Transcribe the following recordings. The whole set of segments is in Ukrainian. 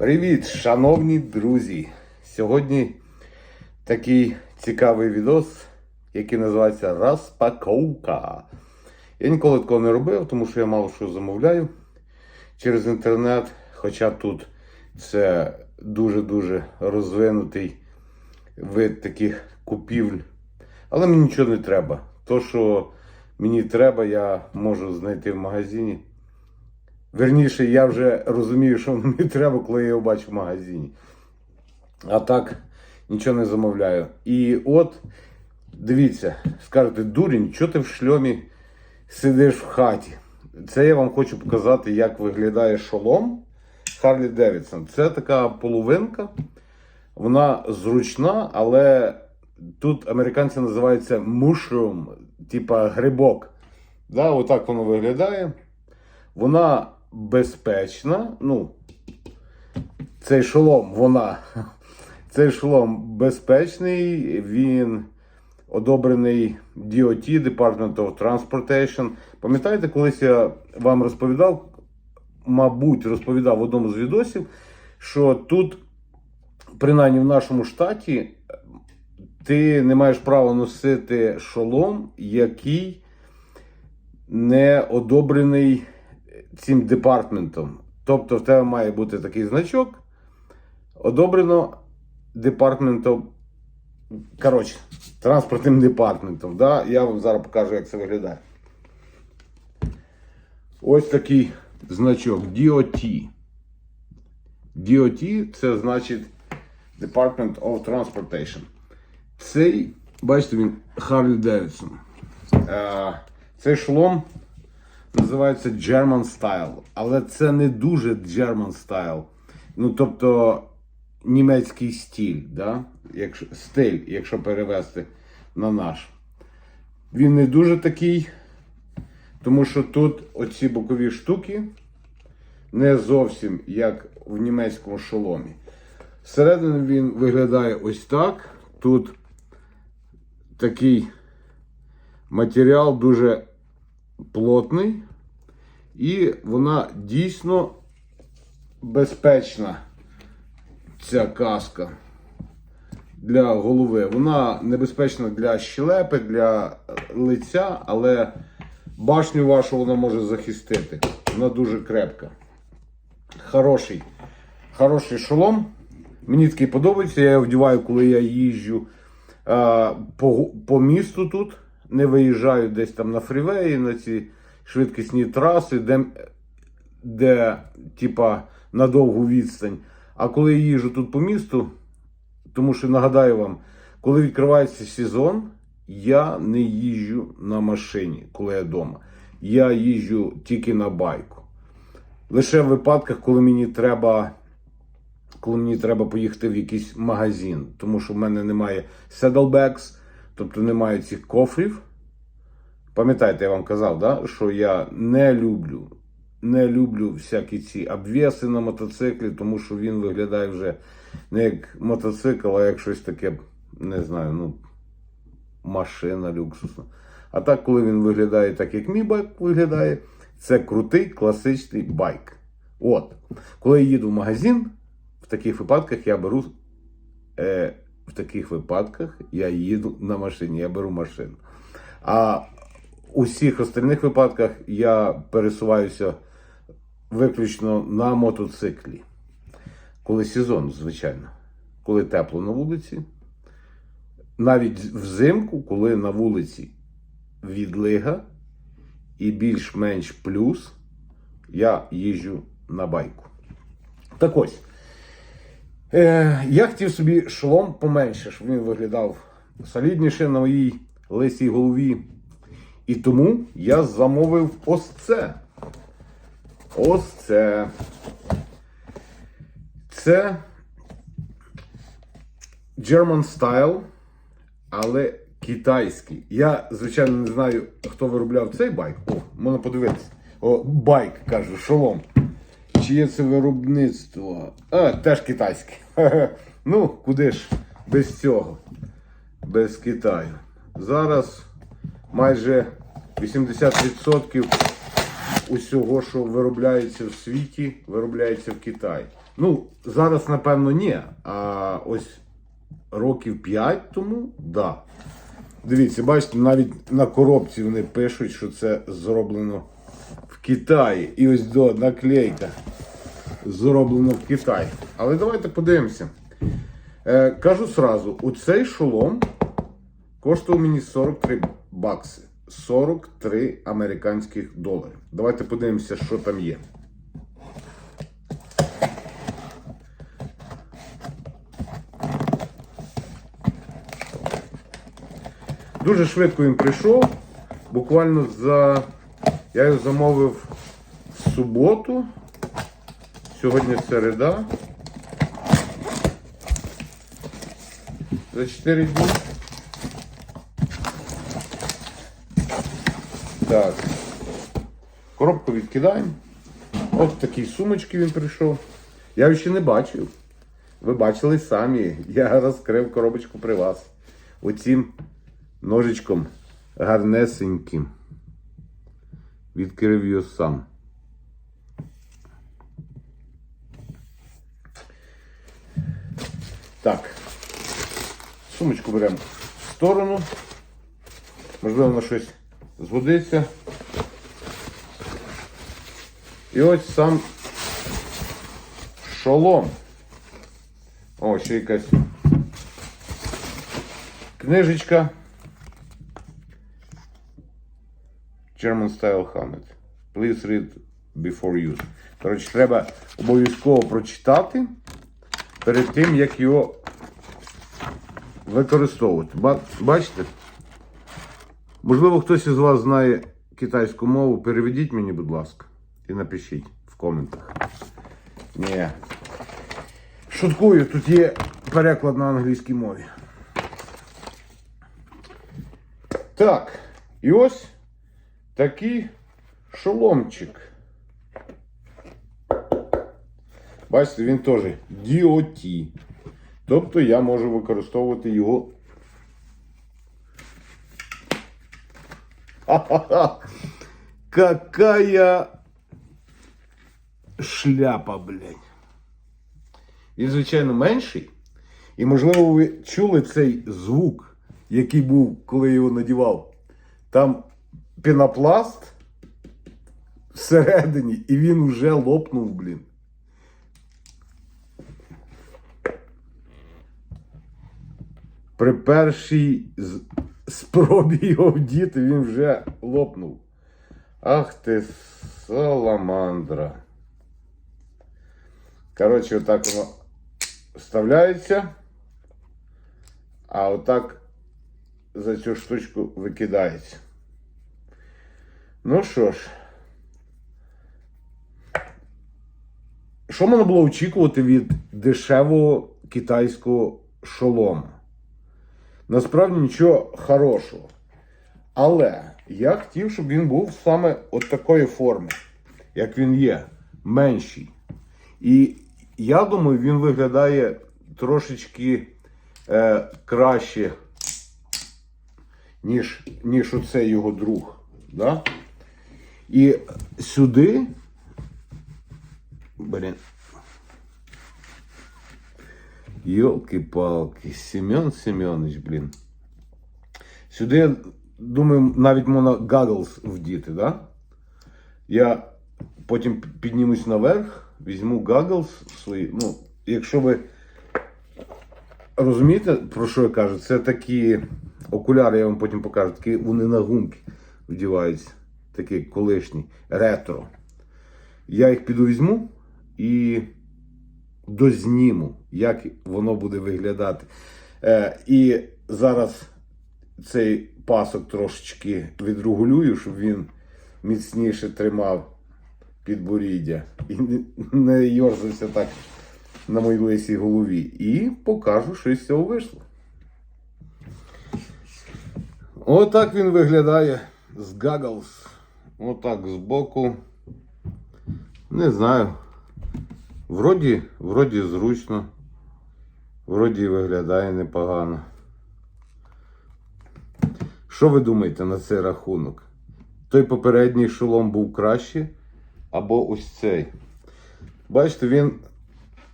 Привіт, шановні друзі! Сьогодні такий цікавий відос, який називається Розпаковка. Я ніколи такого не робив, тому що я мало що замовляю через інтернет. Хоча тут це дуже-дуже розвинутий вид таких купівель. Але мені нічого не треба. То, що мені треба, я можу знайти в магазині. Верніше, я вже розумію, що мені треба, коли я його бачу в магазині. А так нічого не замовляю. І от, дивіться, скажете, дурень, що ти в шльомі сидиш в хаті? Це я вам хочу показати, як виглядає шолом Харлі Девідсон. Це така половинка. Вона зручна, але тут американці називаються mushroom, типа грибок. Да, отак воно виглядає. Вона безпечна. Ну, цей шолом, вона. Цей шолом безпечний, він одобрений DOT, Department of Transportation. Пам'ятаєте, колись я вам розповідав, мабуть, розповідав в одному з відосів, що тут, принаймні в нашому штаті, ти не маєш права носити шолом, який не одобрений цим департментом. Тобто в тебе має бути такий значок, одобрено департментом, коротше, транспортним департментом. Да? Я вам зараз покажу, як це виглядає. Ось такий значок DOT. DOT це значить Department of Transportation. Цей, бачите, він Харлі Девідсон. Цей шолом називається German Style. Але це не дуже German Style. Ну, тобто німецький стиль, да? якщо, стиль, якщо перевести на наш. Він не дуже такий, тому що тут оці бокові штуки не зовсім як в німецькому шоломі. Всередині він виглядає ось так. Тут такий матеріал дуже плотний, і вона дійсно безпечна, ця каска для голови. Вона небезпечна для щелепи, для лиця, але башню вашу вона може захистити. Вона дуже крепка. Хороший, хороший шолом. Мені такий подобається. Я його вдіваю, коли я їжджу по, по місту тут. Не виїжджаю десь там на фрівеї, на ці швидкісні траси, де, де типа, на довгу відстань. А коли я їжджу тут по місту, тому що нагадаю вам, коли відкривається сезон, я не їжджу на машині, коли я вдома. Я їжджу тільки на байку. Лише в випадках, коли мені треба. Коли мені треба поїхати в якийсь магазин, тому що в мене немає saddlebags, тобто немає цих кофрів. Пам'ятаєте, я вам казав, да? що я не люблю не люблю всякі ці обвеси на мотоциклі, тому що він виглядає вже не як мотоцикл, а як щось таке, не знаю, ну, машина люксусна. А так, коли він виглядає так, як мій байк виглядає, це крутий класичний байк. От. Коли я їду в магазин, в таких випадках я беру. Е, в таких випадках я їду на машині, я беру машину. А у всіх остальних випадках я пересуваюся виключно на мотоциклі. Коли сезон, звичайно, коли тепло на вулиці. Навіть взимку, коли на вулиці відлига і більш-менш плюс, я їжджу на байку. Так ось. Е, я хотів собі шолом поменше, щоб він виглядав солідніше на моїй лисій голові. І тому я замовив ось це. Ось це. Це German Style, але китайський. Я, звичайно, не знаю, хто виробляв цей байк. О, можна подивитися. О, байк, кажу, шолом. Чи є це виробництво? А, теж китайське. Ну, куди ж без цього? Без Китаю. Зараз майже 80% усього, що виробляється в світі, виробляється в Китаї. Ну, зараз, напевно, ні. А ось років 5 тому, да. Дивіться, бачите, навіть на коробці вони пишуть, що це зроблено Китаї. І ось до наклейка зроблено в Китаї. Але давайте подивимося. Е, кажу сразу, у цей шолом коштував мені 43 бакси. 43 американських доларів. Давайте подивимося, що там є. Дуже швидко він прийшов. Буквально за. Я його замовив в суботу. Сьогодні середа. За 4 дні. Так. Коробку відкидаємо. От такі сумочки він прийшов. Я його ще не бачив. Ви бачили самі. Я розкрив коробочку при вас. Оцім ножичком гарнесеньким. Відкрив його сам. Так. Сумочку беремо в сторону. Можливо, на щось згодиться. І ось сам шолом. О, ще якась книжечка. German Style Helmet. Please read before use. Коротше, треба обов'язково прочитати перед тим, як його використовувати. Бачите? Можливо, хтось із вас знає китайську мову. Переведіть мені, будь ласка, і напишіть в коментах. Ні. Шуткую, тут є переклад на англійській мові. Так, і ось такий шоломчик. Бачите, він теж DOT. Тобто я можу використовувати його. Ха-ха-ха. Какая шляпа, блядь. Він, звичайно, менший. І, можливо, ви чули цей звук, який був, коли я його надівав. Там пінопласт всередині, і він вже лопнув, блін. При першій спробі його вдіти він вже лопнув. Ах ти саламандра. Коротше, отак воно вставляється, а отак за цю штучку викидається. Ну що ж, що можна було очікувати від дешевого китайського шолома? Насправді нічого хорошого. Але я хотів, щоб він був саме от такої форми, як він є, менший. І я думаю, він виглядає трошечки е, краще, ніж, ніж оцей його друг. Да? І сюди. Блін. Йолки-палки, Семен Семенович, блін. Сюди, я думаю, навіть можна goggles вдіти, да? Я потім піднімусь наверх, візьму goggles свої. Ну, якщо ви розумієте, про що я кажу, це такі окуляри, я вам потім покажу, такі вони на гумки вдіваються, такі колишні, ретро. Я їх піду візьму і дозніму, як воно буде виглядати. Е, і зараз цей пасок трошечки відрегулюю, щоб він міцніше тримав підборіддя і не, йорзався так на моїй лисій голові. І покажу, що з цього вийшло. Отак він виглядає з goggles. Отак збоку. Не знаю. Вроді, вроді зручно. Вроді виглядає непогано. Що ви думаєте на цей рахунок? Той попередній шолом був краще, або ось цей. Бачите, він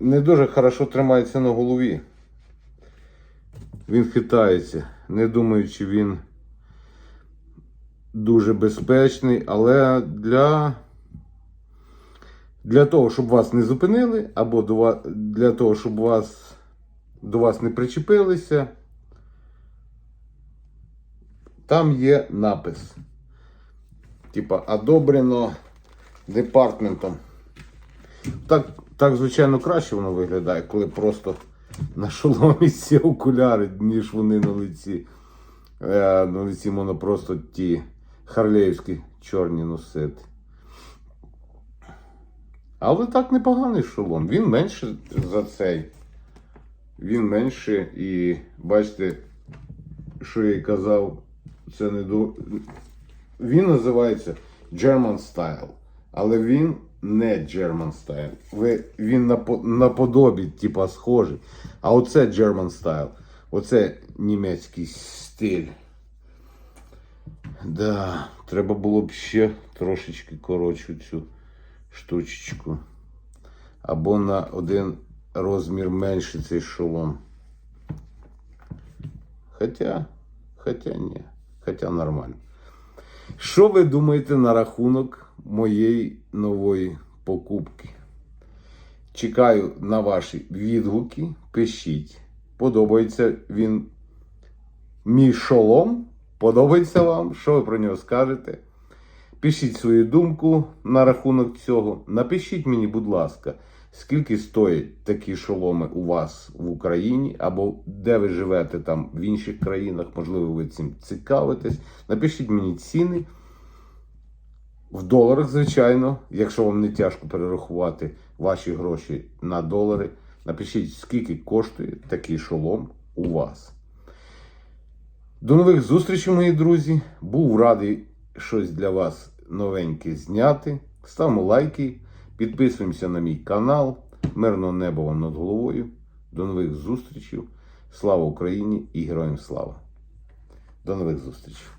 не дуже хорошо тримається на голові. Він хитається, не думаю, чи він дуже безпечний, але для, для того, щоб вас не зупинили, або до для того, щоб вас, до вас не причепилися, там є напис. Типа одобрено департментом. Так, так, звичайно, краще воно виглядає, коли просто на шоломі ці окуляри, ніж вони на лиці. Е, на лиці можна просто ті харлеївські чорні носити. Але так непоганий шолом. Він менше за цей. Він менше і бачите, що я й казав, це не до. Він називається German Style, але він не German Style. Ви, він наподобі, типа, схожий. А оце German Style. Оце німецький стиль. Да, треба було б ще трошечки коротшу цю штучечку. Або на один розмір менше цей шолом. Хоча, хоча ні, хоча нормально. Що ви думаєте на рахунок моєї нової покупки? Чекаю на ваші відгуки. Пишіть. Подобається він мій шолом? Подобається вам? Що ви про нього скажете? Пишіть свою думку на рахунок цього. Напишіть мені, будь ласка, скільки стоять такі шоломи у вас в Україні, або де ви живете там в інших країнах, можливо, ви цим цікавитесь. Напишіть мені ціни в доларах, звичайно, якщо вам не тяжко перерахувати ваші гроші на долари. Напишіть, скільки коштує такий шолом у вас. До нових зустрічей, мої друзі. Був радий щось для вас новеньке зняти. Ставимо лайки, підписуємося на мій канал. Мирного неба вам над головою. До нових зустрічей. Слава Україні і героям слава! До нових зустрічей!